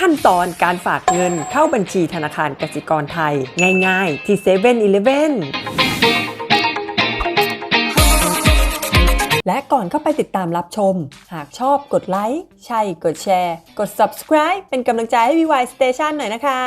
ขั้นตอนการฝากเงินเข้าบัญชีธนาคารกสิกรไทย ง่ายๆ ที่7 e เ e ่ e อีเลและก่อนเข้าไปติดตามรับชม หากชอบกดไลค์ใช่กดแชร์ กด subscribe เป็นกำลังใจให้ VY Station หน่อยนะคะ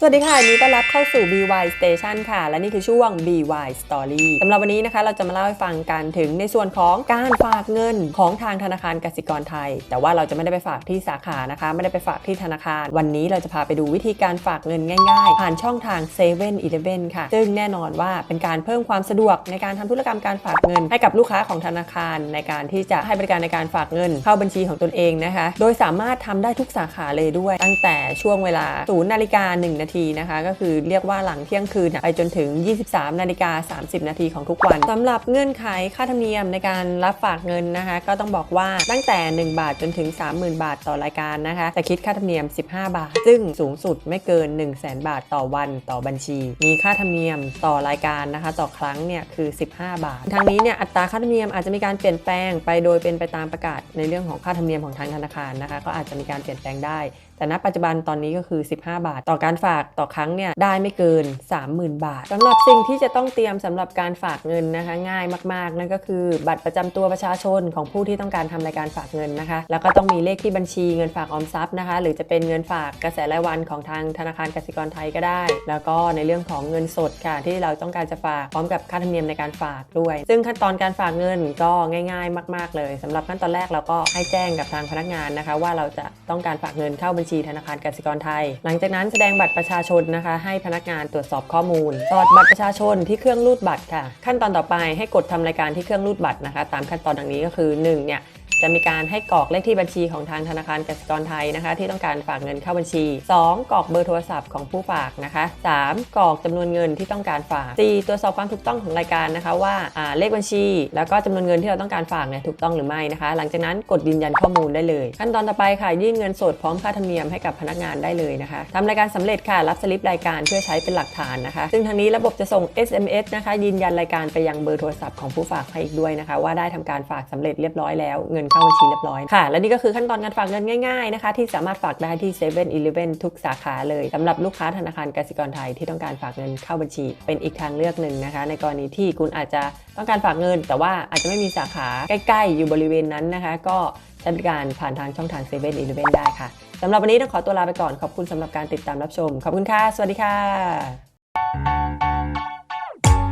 สวัสดีค่ะยินดีต้อนรับเข้าสู่ BY Station ค่ะ และนี่คือช่วง BY Story สำหรับวันนี้นะคะ เราจะมาเล่าให้ฟังกันถึงในส่วนของการฝากเงินของทางธนาคารกสิกรไทย แต่ว่าเราจะไม่ได้ไปฝากที่สาขานะคะ ไม่ได้ไปฝากที่ธนาคาร วันนี้เราจะพาไปดูวิธีการฝากเงินง่ายๆ ผ่านช่องทาง7 e เ e ่ e อค่ะ ซึ่งแน่นอนว่าเป็นการเพิ่มความสะดวกในการทำธุรกรรมการฝากเงิน ให้กับลูกค้าของธนาคารในการที่จะให้บริการในการฝากเงิน เข้าบัญชีของตนเองนะคะ โดยสามารถทำได้ทุกสาขาเลยด้วย ตั้งแต่ช่วงเวลา0นาฬิกา1นาทีนะคะ ก็คือเรียกว่าหลังเที่ยงคืนไปจนถึง 23 นาฬิกา 30 นาทีของทุกวันสำหรับเงื่อนไขค่าธรรมเนียมในการรับฝากเงินนะคะ ก็ต้องบอกว่าตั้งแต่ 1 บาทจนถึง 30,000 บาทต่อรายการนะคะจะคิดค่าธรรมเนียม 15 บาท ซึ่งสูงสุดไม่เกิน 1 0 0 0 0 0 บาทต่อวันต่อบัญชี มีค่าธรรมเนียมต่อรายการนะคะ ต่อครั้งเนี่ยคือ 15 บาท ทางนี้เนี่ยอัตราค่าธรรมเนียมอาจจะมีการเปลี่ยนแปลงไปโดยเป็นไปตามประกาศในเรื่องของค่าธรรมเนียมของทางธนาคารนะคะ ก็อาจจะมีการเปลี่ยนแปลงได้ แต่ณปัจจุบันตอนนี้ก็คือ 15 บาท ต่อการฝากต่อครั้งเนี่ยได้ไม่เกิน 30,000 บาทสำหรับสิ่งที่จะต้องเตรียมสำหรับการฝากเงินนะคะ ง่ายมากๆนั่นก็คือบัตรประจำตัวประชาชนของผู้ที่ต้องการทำรายการฝากเงินนะคะ แล้วก็ต้องมีเลขที่บัญชีเงินฝากออมทรัพย์นะคะ หรือจะเป็นเงินฝากกระแสรายวันของทางธนาคารกสิกรไทยก็ได้ แล้วก็ในเรื่องของเงินสดค่ะที่เราต้องการจะฝากพร้อมกับค่าธรรมเนียมในการฝากด้วย ซึ่งขั้นตอนการฝากเงินก็ง่าย ๆ มาก ๆ เลยสำหรับขั้นตอนแรกเราก็ให้แจ้งกับทางพนักงานนะคะ ว่าเราจะต้องการฝากเงินเข้าบัญชีธนาคารกสิกรไทย หลังจากนั้นแสดงบัตรประชาชนนะคะ ให้พนักงานตรวจสอบข้อมูลสอดบัตรประชาชนที่เครื่องรูดบัตรค่ะ ขั้นตอนต่อไปให้กดทำรายการที่เครื่องรูดบัตรนะคะ ตามขั้นตอนดังนี้ก็คือ1เนี่ย จะมีการให้กรอกเลขที่บัญชีของทางธนาคารกสิกรไทยนะคะ ที่ต้องการฝากเงินเข้าบัญชี 2. กรอกเบอร์โทรศัพท์ของผู้ฝากนะคะ 3. กรอกจำนวนเงินที่ต้องการฝาก 4. ตรวจสอบความถูกต้องของรายการนะคะว่าเลขบัญชี แล้วก็จำนวนเงินที่เราต้องการฝากเนี่ยถูกต้องหรือไม่นะคะ หลังจากนั้นกดยืนยันข้อมูลได้เลย ขั้นตอนต่อไปค่ะยื่นเงินสดพร้อมค่าธรรมเนียมให้กับพนักงานได้เลยนะคะทำรายการสำเร็จค่ะรับสลิปรายการเพื่อใช้เป็นหลักฐานนะคะ ซึ่งทางนี้ระบบจะส่ง SMS นะคะยืนยันรายการไปยังเบอร์โทรศัพท์ของผู้ฝากให้อีกด้วยนะคะ ว่าได้ทำการฝากสำเร็จเรียบร้อยแล้วเงินเข้าบัญชีเรียบร้อยค่ะ และนี่ก็คือขั้นตอนการฝากเงินง่ายๆนะคะ ที่สามารถฝากได้ที่7 e เ e ่ e อทุกสาขาเลยสำหรับลูกค้าธนาคารกสิกรไทยที่ต้องการฝากเงินเข้าบัญชี เป็นอีกทางเลือกหนึ่งนะคะ ในกรณีที่คุณอาจจะต้องการฝากเงิน แต่ว่าอาจจะไม่มีสาขาใกล้ๆ อยู่บริเวณนั้นนะคะ ก็ใช้บริการผ่านทางช่องทาง7 e เ e ่ e ได้ค่ะสำหรับวันนี้ต้องขอตัวลาไปก่อนขอบคุณสำหรับการติดตามรับชม ขอบคุณค่ะ สวัสดีค่ะ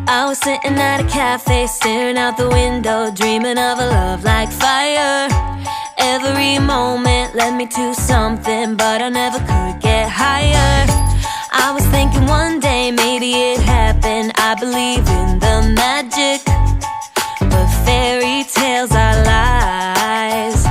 I was sitting at a cafe, staring out the window, dreaming of a love like fire. Every moment led me to something, but I never could get higher. I was thinking one day maybe it happened. I believe in the magic, but fairy tales are lies.